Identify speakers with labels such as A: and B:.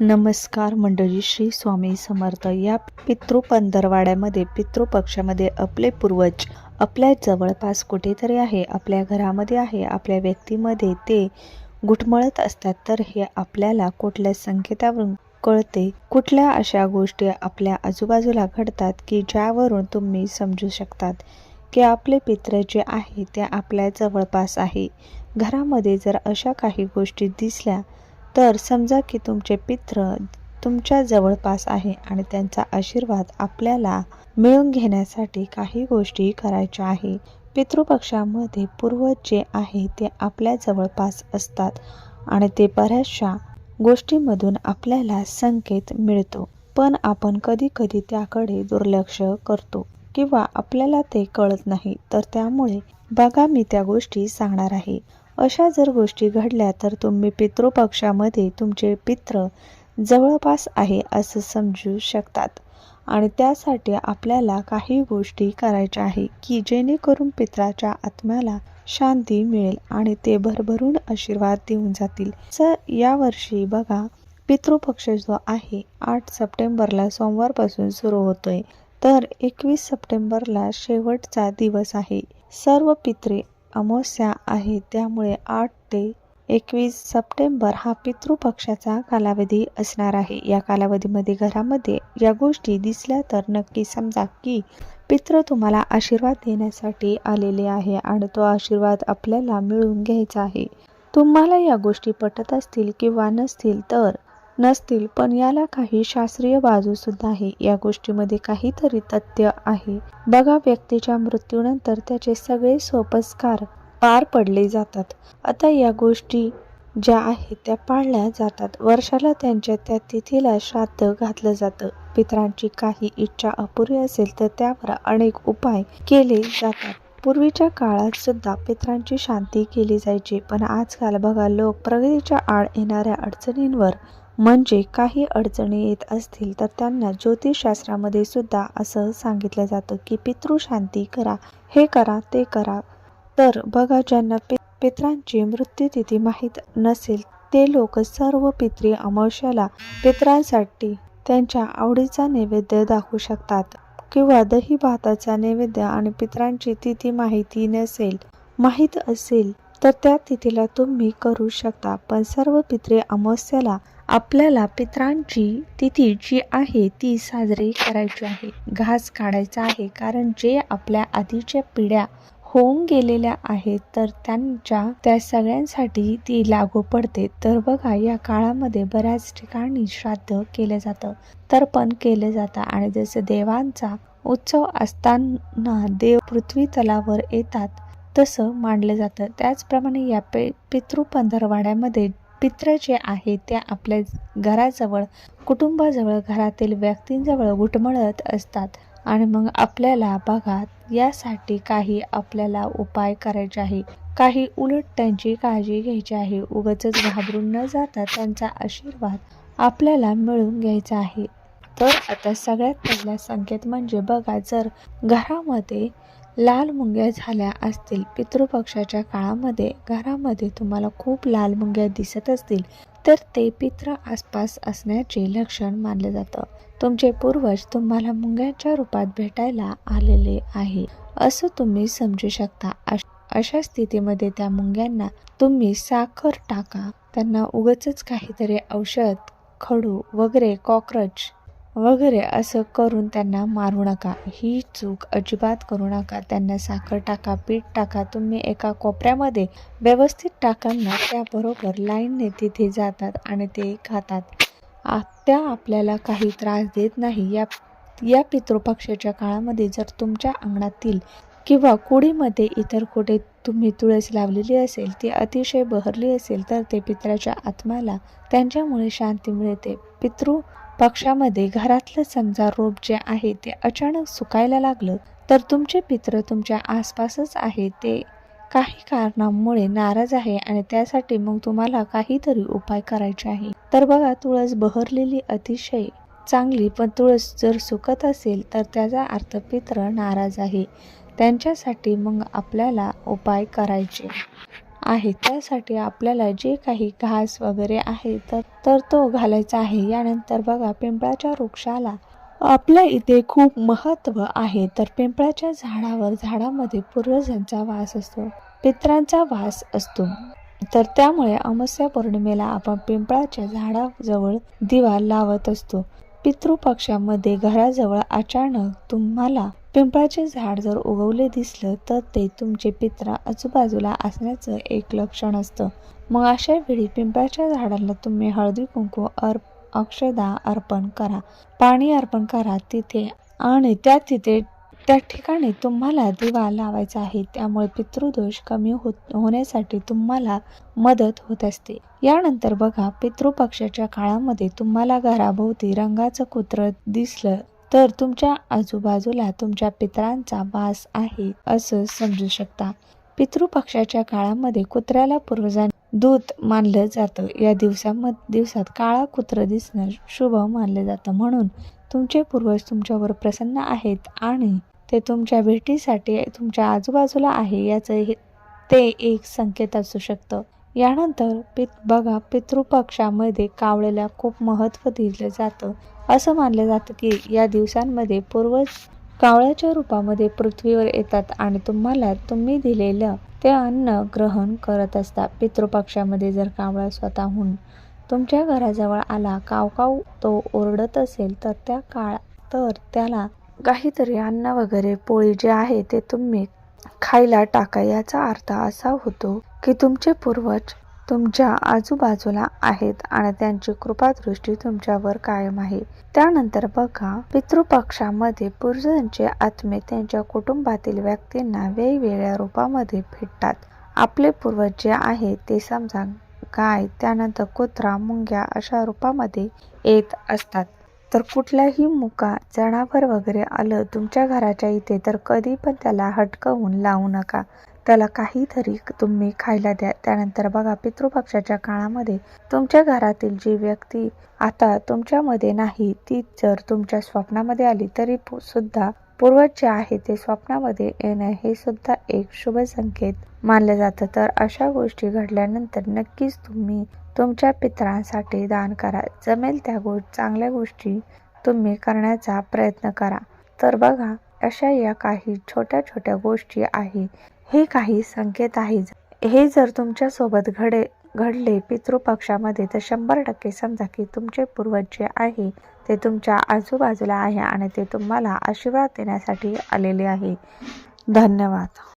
A: नमस्कार मंडळी श्री स्वामी समर्थ. या पितृ पंधरवाड्यामध्ये पितृपक्षामध्ये आपले पूर्वज आपल्या जवळपास कुठेतरी आहे आपल्या घरामध्ये आहे आपल्या व्यक्तीमध्ये ते घुटमळत असतात तर हे आपल्याला कुठल्या संकेतावरून कळते? कुठल्या अशा गोष्टी आपल्या आजूबाजूला घडतात की ज्यावरून तुम्ही समजू शकतात की आपले पित्र जे आहे ते आपल्या जवळपास आहे? घरामध्ये जर अशा काही गोष्टी दिसल्या तर समजा की तुमचे पित्र तुमच्या जवळपास आहे आणि त्यांचा आशीर्वाद आपल्याला मिळून घेण्यासाठी काही गोष्टी करायच्या आहे. पितृपक्षामध्ये पूर्वज जे आहे ते आपल्या जवळपास असतात आणि ते बऱ्याचशा गोष्टीमधून आपल्याला संकेत मिळतो. पण आपण कधी कधी त्याकडे दुर्लक्ष करतो किंवा आपल्याला ते कळत नाही तर त्यामुळे बघा मी त्या गोष्टी सांगणार आहे. अशा जर गोष्टी घडल्या तर तुम्ही पितृपक्षामध्ये तुमचे पित्र जवळपास आहे असं समजू शकतात. आणि त्यासाठी आपल्याला काही गोष्टी करायच्या आहे की जेणेकरून पित्राच्या आत्म्याला शांती मिळेल आणि ते भरभरून आशीर्वाद देऊन जातील. तर यावर्षी बघा पितृपक्ष जो आहे आठ सप्टेंबरला सोमवारपासून सुरू होतोय. तर एकवीस सप्टेंबरला शेवटचा दिवस आहे. सर्व पित्रे अमावस्या आहे त्यामुळे आठ ते एकवीस सप्टेंबर हा पितृपक्षाचा कालावधी असणार आहे. या कालावधीमध्ये घरामध्ये या गोष्टी दिसल्या तर नक्की समजा की पित्र तुम्हाला आशीर्वाद देण्यासाठी आलेले आहे आणि तो आशीर्वाद आपल्याला मिळवून घ्यायचा आहे. तुम्हाला या गोष्टी पटत असतील किंवा नसतील तर नसतील पण याला काही शास्त्रीय बाजू सुद्धा आहे. या गोष्टीमध्ये काहीतरी तथ्य आहे. बघा व्यक्तीच्या मृत्यूनंतर त्याचे सगळे सोपस्कार पार पडले जातात. आता या गोष्टी ज्या आहेत त्या पाळल्या जातात. वर्षाला त्यांच्या त्या तिथीला श्राद्ध घातलं जातं. पितरांची काही इच्छा अपुरी असेल तर त्यावर अनेक उपाय केले जातात. पूर्वीच्या काळात सुद्धा पितरांची शांती केली जायची पण आजकाल बघा लोक प्रगतीच्या आड येणाऱ्या अडचणींवर म्हणजे काही अडचणी येत असतील तर त्यांना ज्योतिषशास्त्रामध्ये सुद्धा असं सांगितलं जातं की पितृशांती करा हे करा ते करा. तर बघा ज्यांना पि पित्रांची मृत्यूतिथी माहीत नसेल ते लोक सर्व पित्री अमावस्याला पित्रांसाठी त्यांच्या आवडीचा नैवेद्य दाखवू शकतात किंवा दही भाताचा नैवेद्य आणि पित्रांची तिथी माहिती नसेल माहीत असेल तर त्या तिथीला तुम्ही करू शकता. पण सर्व पित्रे अमावस्याला आपल्याला पित्रांची तिथी जी आहे ती साजरी करायची आहे. घास काढायचा आहे कारण जे आपल्या आधीच्या पिढ्या होऊन गेलेल्या आहेत तर त्यांच्या त्या सगळ्यांसाठी ती लागू पडते. तर बघा या काळामध्ये बऱ्याच ठिकाणी श्राद्ध केलं जातं तर्पण केलं जातं आणि जसं देवांचा उत्सव असताना देव पृथ्वी तलावर येतात तसं मानलं जातं. त्याचप्रमाणे या पे पितृ पंधरवाड्यामध्ये पित्र जे आहे ते आपल्या घराजवळ कुटुंबाजवळ घरातील व्यक्तींजवळ घुटमळत असतात. आणि मग आपल्याला बघा यासाठी काही आपल्याला उपाय करायचे आहे. काही उलट त्यांची काळजी घ्यायची आहे. उगच घाबरून न जाता त्यांचा आशीर्वाद आपल्याला मिळून घ्यायचा आहे. तर आता सगळ्यात पहिला संकेत म्हणजे बघा जर घरामध्ये लाल मुंग्या झाल्या असतील पितृपक्षाच्या काळामध्ये घरामध्ये तुम्हाला खूप लाल मुंग्या दिसत असतील तर ते पित्र आसपास असण्याचे लक्षण मानले जातं. तुमचे पूर्वज तुम्हाला मुंग्यांच्या रूपात भेटायला आलेले आहे. असं तुम्ही समजू शकता. अशा स्थितीमध्ये त्या मुंग्यांना तुम्ही साखर टाका. त्यांना उगच काहीतरी औषध खडू वगैरे कॉक्रोच वगैरे असं करून त्यांना मारू नका. ही चूक अजिबात करू नका. त्यांना साखर टाका पीठ टाका तुम्ही एका कोपऱ्यामध्ये व्यवस्थित टाकांना त्याबरोबर लाईनने तिथे जातात आणि ते खातात. आ- त्या आपल्याला काही त्रास देत नाही. या या पितृपक्षाच्या काळामध्ये जर तुमच्या अंगणातील किंवा कुडीमध्ये इतर कुठे तुम्ही तुळस लावलेली असेल ती अतिशय बहरली असेल तर ते पित्राच्या आत्म्याला त्यांच्यामुळे शांती मिळते. पितृ पक्षामध्ये घरातलं समजा रोप जे आहे ते अचानक सुकायला लागलं तर तुमचे पित्र तुमच्या आसपासच आहे. ते काही कारणामुळे नाराज आहे आणि त्यासाठी मग तुम्हाला काहीतरी उपाय करायचे आहे. तर बघा तुळस बहरलेली अतिशय चांगली पण तुळस जर सुकत असेल तर त्याचा अर्थ पित्र नाराज आहे. त्यांच्यासाठी मग आपल्याला उपाय करायचे. आहे. त्यासाठी आपल्याला जे काही घास वगैरे आहे तर तर तो घालायचा आहे. यानंतर बघा पिंपळाच्या वृक्षाला आपल्या इथे खूप महत्त्व आहे. तर पिंपळाच्या झाडावर झाडामध्ये पूर्वजांचा वास असतो पित्रांचा वास असतो. तर त्यामुळे अमावस्या पौर्णिमेला आपण पिंपळाच्या झाडाजवळ दिवा लावत असतो. पितृपक्षामध्ये घराजवळ अचानक तुम्हाला पिंपळाचे झाड जर उगवले दिसलं तर ते तुमचे पित्र आजूबाजूला असण्याचं एक लक्षण असतं. मग अशा वेळी पिंपळाच्या झाडाला तुम्ही हळदी कुंकू अर्प अक्षदा अर्पण करा. पाणी अर्पण करा तिथे आणि त्या तिथे त्या ठिकाणी तुम्हाला दिवा लावायचा आहे. त्यामुळे पितृदोष कमी होत होण्यासाठी तुम्हाला मदत होत असते. यानंतर बघा पितृपक्षाच्या काळामध्ये तुम्हाला घराभोवती रंगाचं कुत्र दिसलं तर तुमच्या आजूबाजूला तुमच्या पितरांचा वास आहे असं समजू शकता. पितृपक्षाच्या काळामध्ये कुत्र्याला पूर्वजां दूत मानलं जातं. या दिवसामध्ये दिवसात काळा कुत्र दिसणं शुभ मानलं जातं. म्हणून तुमचे पूर्वज तुमच्यावर प्रसन्न आहेत आणि ते तुमच्या भेटीसाठी तुमच्या आजूबाजूला आहे याचं हे ते एक संकेत असू शकतं. यानंतर पित बघा पितृपक्षामध्ये कावळेला खूप महत्त्व दिलं जातं. असं मानलं जातं की या दिवसांमध्ये पूर्वज कावळ्याच्या रूपामध्ये पृथ्वीवर येतात आणि तुम्हाला तुम्ही दिलेलं ते अन्न ग्रहण करत असता पितृपक्षामध्ये जर कावळा स्वतःहून तुमच्या घराजवळ आला काव काव तो ओरडत असेल तर त्या काळ तर त्याला काहीतरी अन्न वगैरे पोळी जे आहे ते तुम्ही खायला टाका याचा अर्थ असा होतो की तुमचे पूर्वज तुमच्या आजूबाजूला आहेत आणि त्यांची कृपादृष्टी तुमच्यावर कायम आहे. त्यानंतर बघा पितृपक्षामध्ये पूर्वजांचे आत्मे त्यांच्या कुटुंबातील व्यक्तींना वेगवेगळ्या रूपामध्ये भेटतात. आपले पूर्वज जे आहे ते समजा गाय त्यानंतर कुत्रा मुंग्या अशा रूपामध्ये येत असतात. तर कुठल्याही मुका जनावर वगैरे आलं तुमच्या घराच्या इथे तर कधी पण त्याला हटकवून लावू नका. त्याला काहीतरी तुम्ही खायला द्या. त्यानंतर बघा पितृपक्षाच्या काळामध्ये तुमच्या घरातील जी व्यक्ती आता तुमच्यामध्ये नाही ती जर तुमच्या स्वप्नामध्ये आली तरी पु- सुद्धा पूर्वज जे आहे ते स्वप्नामध्ये येणं हे सुद्धा एक शुभ संकेत मानलं जातं. तर अशा गोष्टी घडल्यानंतर नक्कीच तुम्ही तुमच्या पितरांसाठी दान करा. जमेल त्या गो चांगल्या गोष्टी तुम्ही करण्याचा प्रयत्न करा. तर बघा अशा या काही छोट्या छोट्या गोष्टी आहे. हे काही संकेत आहे हे जर तुमच्यासोबत घडे घडले पितृपक्षामध्ये तर शंभर टक्के समजा की तुमचे पूर्वज जे आहे. ते तुमच्या आजूबाजूला आहे आणि ते तुम्हाला आशीर्वाद देण्यासाठी आलेले आहे. धन्यवाद.